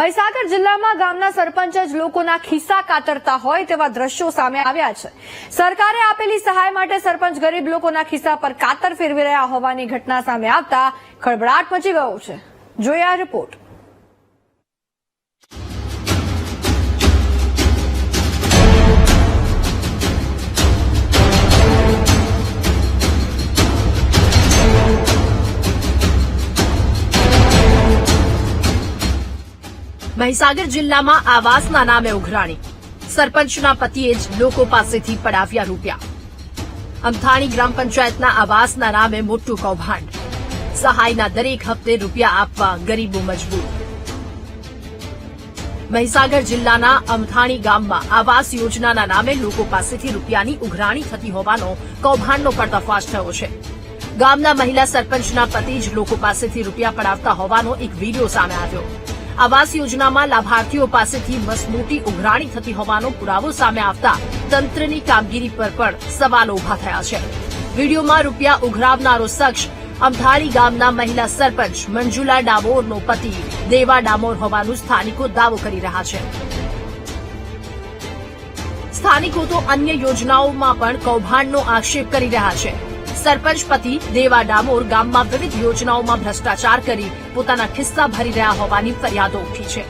મહીસાગર જિલ્લામાં ગામના સરપંચ જ લોકોના ખિસ્સા કાતરતા હોય તેવા દ્રશ્યો સામે આવ્યા છે. સરકારે આપેલી સહાય માટે સરપંચ ગરીબ લોકોના ખિસ્સા પર કાતર ફેરવી રહ્યા હોવાની ઘટના સામે આવતા ખળભળાટ મચી ગયો છે. જોઈએ આ રિપોર્ટ. મહીસાગર જિલ્લામાં આવાસના નામે ઉઘરાણી. સરપંચના પતિએ જ લોકો પાસેથી પડાવ્યા રૂપિયા. અમથાણી ગ્રામ પંચાયતના આવાસના નામે મોટું કૌભાંડ. સહાયના દરેક હપ્તે રૂપિયા આપવા ગરીબો મજબૂર. મહીસાગર જિલ્લાના અમથાણી ગામમાં આવાસ યોજનાના નામે લોકો પાસેથી રૂપિયાની ઉઘરાણી થતી હોવાનો કૌભાંડનો પર્દાફાશ થયો છે. ગામના મહિલા સરપંચના પતિ જ લોકો પાસેથી રૂપિયા પડાવતા હોવાનો એક વીડિયો સામે આવ્યો. આવાસ યોજનામાં લાભાર્થીઓ પાસેથી મસમોટી ઉઘરાણી થતી હોવાનો પુરાવો સામે આવતા તંત્રની કામગીરી પર પણ સવાલો ઊભા થયા છે. વિડીયોમાં રૂપિયા ઉઘરાવનારો શખ્સ અમથાળી ગામના મહિલા સરપંચ મંજુલા ડામોરનો પતિ દેવા ડામોર હોવાનું સ્થાનિકો દાવો કરી રહ્યા છે. સ્થાનિકો તો અન્ય યોજનાઓમાં પણ કૌભાંડનો આક્ષેપ કરી રહ્યા છે. સરપંચ પતિ દેવા ડામોર ગામમાં વિવિધ યોજનાઓમાં ભ્રષ્ટાચાર કરી પોતાના ખિસ્સા ભરી રહ્યા હોવાની ફરિયાદો ઉઠી છે.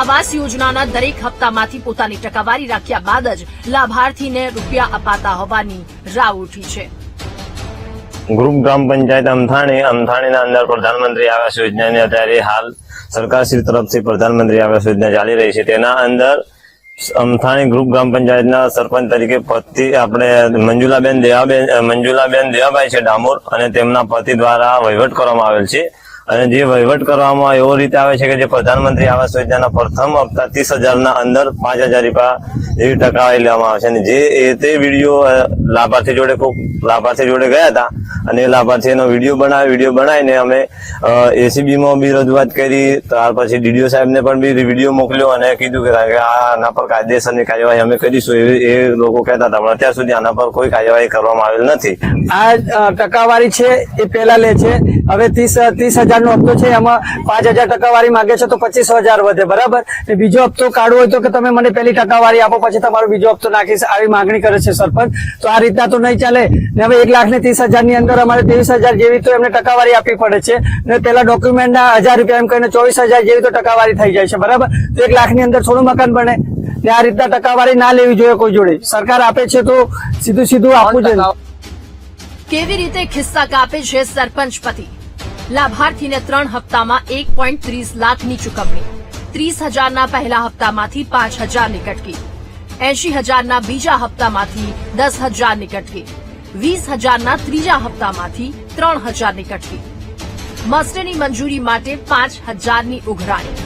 આવાસ યોજનાના દરેક હપ્તામાંથી પોતાની ટકાવારી રાખ્યા બાદ જ લાભાર્થીને રૂપિયા અપાતા હોવાની રાવ ઉઠી છે. ગ્રુપ ગ્રામ પંચાયત અમથાણી, અમથાણીના અંદર પ્રધાનમંત્રી આવાસ યોજનાની અત્યારે હાલ સરકારશ્રી તરફથી પ્રધાનમંત્રી આવાસ યોજના ચાલી રહી છે. તેના અંદર અમથાણી ગ્રુપ ગ્રામ પંચાયતના સરપંચ તરીકે પતિ આપણે મંજુલાબેન દેવાબેન મંજુલાબેન દેવાભાઈ છે ડામોર અને તેમના પતિ દ્વારા વહીવટ કરવામાં આવેલ છે. અને જે વહીવટ કરવામાં એવો રીતે આવે છે કે જે પ્રધાનમંત્રી આવાસ યોજનાના પ્રથમ હપ્તા ત્રીસ હજારના અંદર પાંચ હજાર રૂપિયા જેવી ટકાવારી લેવામાં આવે છે. અને જે તે વીડિયો લાભાર્થી જોડે ખૂબ, લાભાર્થી જોડે ગયા હતા અને એ લાભાર્થીનો વીડિયો બનાવ્યો, વીડિયો બનાવીને અમે એસીબીમાં બી રજૂઆત કરી, ત્યાર પછી ડીડીઓ સાહેબને પણ બી વીડિયો મોકલ્યો અને કીધું કે આના પર કાયદેસરની કાર્યવાહી અમે કરીશું એવી, એ લોકો કહેતા હતા. પણ અત્યાર સુધી આના પર કોઈ કાર્યવાહી કરવામાં આવેલ નથી. આ ટકાવારી છે એ પેલા લે છે. હવે ત્રીસ ત્રીસ હજાર નો હપ્તો છે, એમાં પાંચ હજાર ટકાવારી માંગે છે તો પચીસ હજાર વધે, બરાબર? ને બીજો હપ્તો કાઢવો હોય તો કે તમે મને પેલી ટકાવારી આપો, પછી તમારો બીજો હપ્તો નાખીશ, આવી માંગણી કરે છે સરપંચ. તો આ રીતના તો નહીં ચાલે. ને હવે એક લાખ ને ત્રીસ હજારની અંદર અમારે ત્રેવીસ હજાર જેવી તો એમને ટકાવારી આપવી પડે છે. ને પેલા ડોક્યુમેન્ટ ના હજાર રૂપિયા એમ કહીને ચોવીસ હજાર જેવી તો ટકાવારી થઈ જાય છે, બરાબર? તો એક લાખની અંદર થોડું મકાન બને. ને આ રીતના ટકાવારી ના લેવી જોઈએ કોઈ જોડે. સરકાર આપે છે તો સીધું સીધું આપવું જોઈએ. કેવી રીતે ખિસ્સા કાપે છે સરપંચ પતિ લાભાર્થીને ત્રણ હપ્તામાં એક પોઈન્ટ ત્રીસ લાખની ચુકવણી. ત્રીસ હજારના પહેલા હપ્તામાંથી પાંચ હજારની કટકી. એંશી હજારના બીજા હપ્તામાંથી દસ હજારની કટકી. વીસ હજારના ત્રીજા હપ્તામાંથી ત્રણ હજારની કટકી. મસ્ટની મંજૂરી માટે પાંચ હજારની ઉઘરાણી.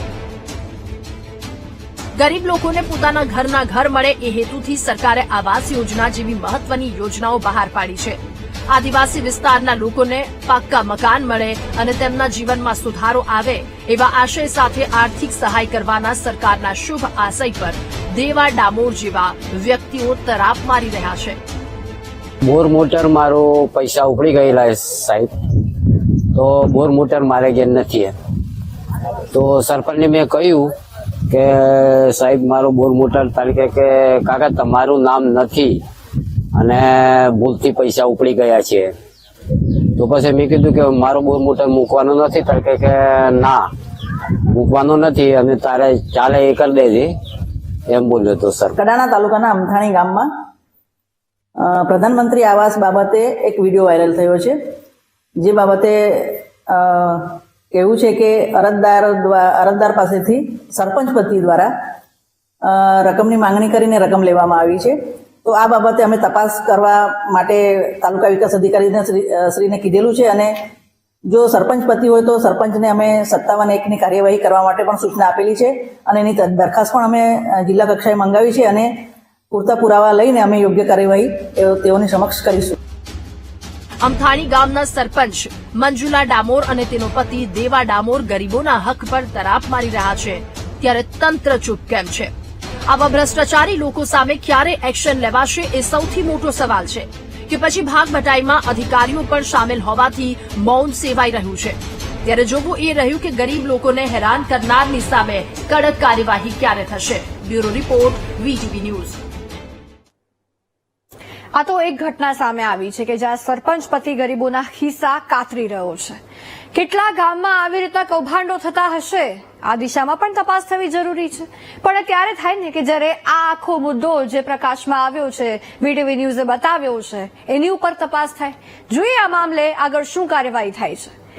ગરીબ લોકોને પોતાના ઘરના ઘર મળે એ હેતુથી સરકારે આવાસ યોજના જેવી મહત્વની યોજનાઓ બહાર પાડી છે. આદિવાસી વિસ્તારના લોકોને પાક્કા મકાન મળે અને તેમના જીવનમાં સુધારો આવે એવા આશય સાથે આર્થિક સહાય કરવાના સરકારના શુભ આશય પર દેવા ડામોર જેવા વ્યક્તિઓ તરાપ મારી રહ્યા છે. બોર મોટર મારો પૈસા ઉપડી ગયેલા સાહેબ. તો બોર મોટર મારે ઘેર નથી. તો સરપંચને મેં કહ્યું કે સાહેબ, મારો બોર મોટર તારીખે કે કાકા, તમારું નામ નથી. અને ભૂલથી પૈસા ઉપડી ગયા છે. તો પછી મેં કીધું કે મારો બહુ મોટો મૂકવાનો નથી તારીખે કે ના, મૂકવાનો નથી અને તારે ચાલે એ કરી દેજે. એમ બોલ્યો તો સર. કડાણા તાલુકાના અમથાણી ગામમાં પ્રધાનમંત્રી આવાસ બાબતે એક વીડિયો વાયરલ થયો છે, જે બાબતે કહેવું છે કે અરજદાર અરજદાર પાસેથી સરપંચ પતિ દ્વારા રકમની માંગણી કરીને રકમ લેવામાં આવી છે. તો આ બાબતે અમે તપાસ કરવા માટે તાલુકા વિકાસ અધિકારીને શ્રી શ્રીને કીધેલું છે અને જો સરપંચ પતિ હોય તો સરપંચને અમે સત્તાવન એકની કાર્યવાહી કરવા માટે પણ સૂચના આપેલી છે અને એની દરખાસ્ત પણ અમે જિલ્લા કક્ષાએ મંગાવી છે અને પૂરતા પુરાવા લઈને અમે યોગ્ય કાર્યવાહી તેઓ- તેઓની સમક્ષ કરીશું. અમથાણી ગામના સરપંચ મંજુલા ડામોર અને તેનો પતિ દેવા ડામોર ગરીબોના હક પર તરાપ મારી રહ્યા છે. ત્યારે તંત્ર ચૂપ કેમ છે? આવા ભ્રષ્ટાચારી લોકો સામે ક્યારે એક્શન લેવાશે એ સૌથી મોટો સવાલ છે કે પછી ભાગ બટાઈમાં અધિકારીઓ પણ સામેલ હોવાથી મૌન સેવાઈ રહ્યું છે. ત્યારે જોવું એ રહ્યું કે ગરીબ લોકોને હેરાન કરનારની સામે કડક કાર્યવાહી ક્યારે થશે? Bureau report, VTV news. આ તો એક ઘટના સામે આવી છે કે જ્યાં સરપંચ પતિ ગરીબોના ખિસ્સા કાતરી રહ્યો છે. કેટલા ગામમાં આવી રીતના કૌભાંડો થતા હશે? આ દિશામાં પણ તપાસ થવી જરૂરી છે. પણ ત્યારે થાય ને કે જ્યારે આ આખો મુદ્દો જે પ્રકાશમાં આવ્યો છે વીટીવી ન્યૂઝે બતાવ્યો છે, એની ઉપર તપાસ થાય. જોઈએ આ મામલે આગળ શું કાર્યવાહી થાય છે.